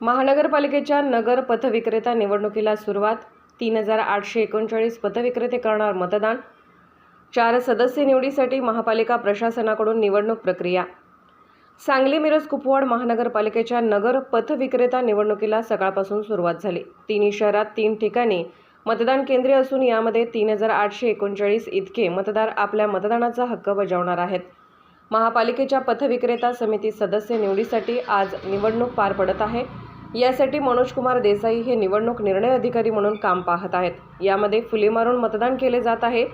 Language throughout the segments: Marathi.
महानगरपालिकेच्या नगर पथविक्रेता निवडणुकीला सुरुवात तीन हजार आठशे एकोणचाळीस पथविक्रेते करणार मतदान चार सदस्य निवडीसाठी महापालिका प्रशासनाकडून निवडणूक प्रक्रिया. सांगली मिरज कुपवाड महानगरपालिकेच्या नगर पथविक्रेता निवडणुकीला सकाळपासून सुरुवात झाली. तिन्ही शहरात तीन ठिकाणी मतदान केंद्रे असून यामध्ये तीन हजार आठशे एकोणचाळीस इतके मतदार आपल्या मतदानाचा हक्क बजावणार आहेत. महापालिकेच्या पथविक्रेता समिती सदस्य निवडीसाठी आज निवडणूक पार पडत आहे. यासाठी मनोज कुमार देसाई हे निवडणूक निर्णय अधिकारी म्हणून काम पाहत आहेत. यामध्ये फुले मारून मतदान केले जात आहे.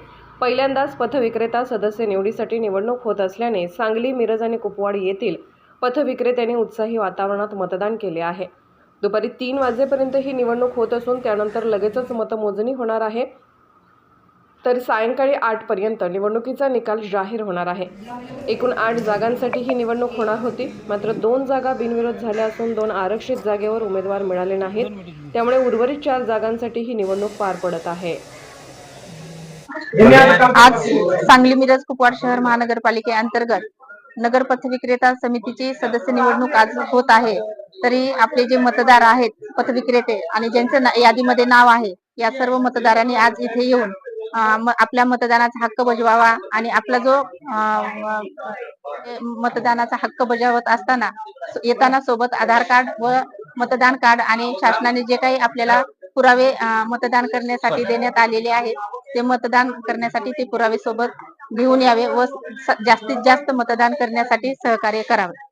पहिल्यांदाच पथविक्रेता सदस्य निवडीसाठी निवडणूक होत असल्याने सांगली मिरज आणि कुपवाड येथील पथविक्रेत्यांनी उत्साही वातावरणात मतदान केले आहे. दुपारी तीन वाजेपर्यंत ही निवडणूक होत असून त्यानंतर लगेचच मतमोजणी होणार आहे. तर सायंकाळी आठपर्यंत निवडणुकीचा निकाल जाहीर होणार आहे. एकूण आठ जागांसाठी ही निवडणूक होणार होती. मात्र दोन जागा बिनविरोध झाल्या असून दोन आरक्षित जागेवर उमेदवार मिळाले नाहीत. त्यामुळे उर्वरित चार जागांसाठी ही निवडणूक पार पडत आहे. आज सांगली मिरज कुपवाड शहर महानगरपालिकेअंतर्गत नगर पथविक्रेता समितीची सदस्य निवडणूक आज होत आहे. तरी आपले जे मतदार आहेत पथविक्रेते आणि ज्यांचं यादीमध्ये नाव आहे या सर्व मतदारांनी आज इथे येऊन आपल्या मतदानाचा हक्क बजवावा आणि आपला जो म्हणजे मतदानाचा हक्क बजावत असताना येताना सोबत आधार कार्ड व मतदान कार्ड आणि शासनाने जे काही आपल्याला पुरावे मतदान करण्यासाठी देण्यात आलेले आहेत ते मतदान करण्यासाठी ते पुरावे सोबत घेऊन यावे व जास्तीत जास्त मतदान करण्यासाठी सहकार्य करावे.